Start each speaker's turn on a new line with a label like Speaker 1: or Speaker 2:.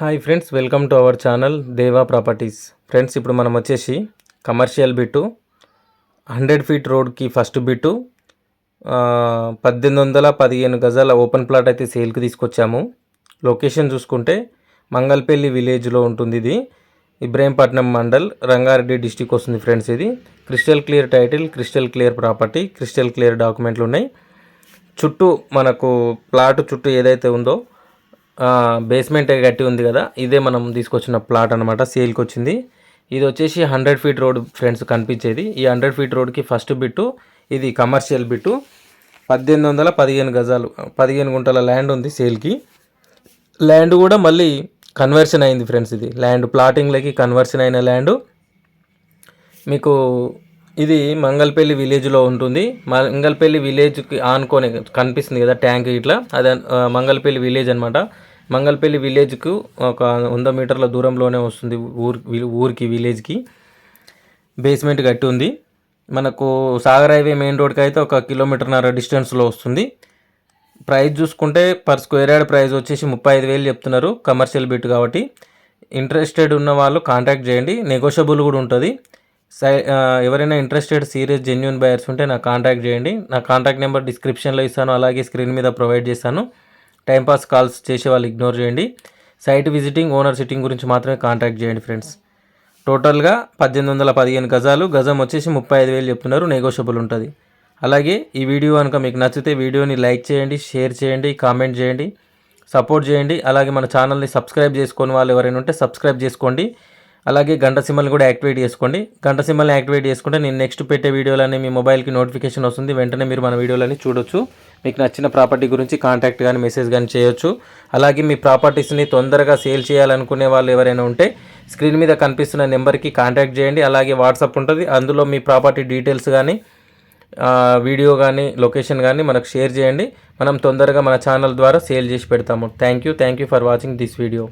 Speaker 1: Hi friends welcome to our channel Deva properties. Friends ఇప్పుడు మనం వచ్చేసి కమర్షియల్ బిట్టు హండ్రెడ్ ఫీట్ రోడ్కి first bit పద్దెనిమిది వందల పదిహేను గజాల ఓపెన్ ప్లాట్ అయితే సేల్కి తీసుకొచ్చాము. లొకేషన్ చూసుకుంటే మంగళపల్లి విలేజ్లో ఉంటుంది ఇది. ఇబ్రాహీంపట్నం మండల్ రంగారెడ్డి డిస్టిక్ వస్తుంది ఫ్రెండ్స్ ఇది. Crystal clear title crystal clear property crystal clear డాక్యుమెంట్లు ఉన్నాయి. చుట్టూ మనకు ప్లాట్ చుట్టూ ఏదైతే ఉందో బేస్మెంట్ గట్టి ఉంది కదా ఇదే మనం తీసుకొచ్చిన ప్లాట్ అనమాట సేల్కి వచ్చింది. ఇది వచ్చేసి హండ్రెడ్ ఫీట్ రోడ్ ఫ్రెండ్స్ కనిపించేది. ఈ హండ్రెడ్ ఫీట్ రోడ్కి ఫస్ట్ బిట్టు ఇది కమర్షియల్ బిట్టు పద్దెనిమిది వందల పదిహేను గజాలు పదిహేను గుంటల ల్యాండ్ ఉంది సేల్కి ల్యాండ్ కూడా మళ్ళీ కన్వర్షన్ అయింది ఫ్రెండ్స్ ఇది. ల్యాండ్ ప్లాటింగ్లకి కన్వర్షన్ అయిన ల్యాండ్ మీకు ఇది మంగళపల్లి విలేజ్లో ఉంటుంది. మంగళపల్లి విలేజ్కి ఆనుకొని కనిపిస్తుంది కదా ట్యాంక్ ఇట్లా. అదే మంగళపల్లి విలేజ్ అనమాట మంగళపల్లి విలేజ్కు ఒక వంద మీటర్ల దూరంలోనే వస్తుంది ఊరి ఊరికి విలేజ్కి. బేస్మెంట్ కట్టి ఉంది. మనకు సాగర్ హైవే మెయిన్ రోడ్కి అయితే ఒక కిలోమీటర్న్నర డిస్టెన్స్లో వస్తుంది. ప్రైస్ చూసుకుంటే పర్ స్క్వేర్ యార్డ్ ప్రైస్ వచ్చేసి ముప్పై ఐదు వేలు చెప్తున్నారు కమర్షియల్ బిట్ కాబట్టి. ఇంట్రెస్టెడ్ ఉన్న వాళ్ళు కాంటాక్ట్ చేయండి. నెగోషియబుల్ కూడా ఉంటుంది. సై ఎవరైనా ఇంట్రెస్టెడ్ సీరియస్ జెన్యున్ బయర్స్ ఉంటే నాకు కాంటాక్ట్ చేయండి. నా కాంటాక్ట్ నెంబర్ డిస్క్రిప్షన్లో ఇస్తాను. అలాగే స్క్రీన్ మీద ప్రొవైడ్ చేస్తాను. టైంపాస్ కాల్స్ చేసే వాళ్ళు ఇగ్నోర్ చేయండి. సైట్ విజిటింగ్ ఓనర్ సిట్టింగ్ గురించి మాత్రమే కాంటాక్ట్ చేయండి ఫ్రెండ్స్ టోటల్గా పద్దెనిమిది వందల పదిహేను గజాలు. గజం వచ్చేసి ముప్పై ఐదు వేలు చెప్తున్నారు. నెగోషియబుల్ ఉంటుంది. అలాగే ఈ వీడియో కనుక మీకు నచ్చితే వీడియోని లైక్ చేయండి షేర్ చేయండి కామెంట్ చేయండి సపోర్ట్ చేయండి. అలాగే మన ఛానల్ని సబ్స్క్రైబ్ చేసుకొని వాళ్ళు ఎవరైనా ఉంటే సబ్స్క్రైబ్ చేసుకోండి. అలాగే గంట సింబల్ని కూడా యాక్టివేట్ చేసుకోండి. గంట సింబల్ని యాక్టివేట్ చేసుకుంటే నేను నెక్స్ట్ పెట్టే వీడియోలన్నీ మీ మొబైల్కి నోటిఫికేషన్ వస్తుంది. వెంటనే మీరు మన వీడియోలన్నీ చూడొచ్చు. మీకు నచ్చిన ప్రాపర్టీ గురించి కాంటాక్ట్ కానీ మెసేజ్ కానీ చేయొచ్చు. అలాగే మీ ప్రాపర్టీస్ని తొందరగా సేల్ చేయాలనుకునే వాళ్ళు ఎవరైనా ఉంటే స్క్రీన్ మీద కనిపిస్తున్న నెంబర్కి కాంటాక్ట్ చేయండి. అలాగే వాట్సాప్ ఉంటుంది. అందులో మీ ప్రాపర్టీ డీటెయిల్స్ కానీ వీడియో కానీ లొకేషన్ కానీ మనకు షేర్ చేయండి. మనం తొందరగా మన ఛానల్ ద్వారా సేల్ చేసి పెడతాము. Thank you thank you for watching this video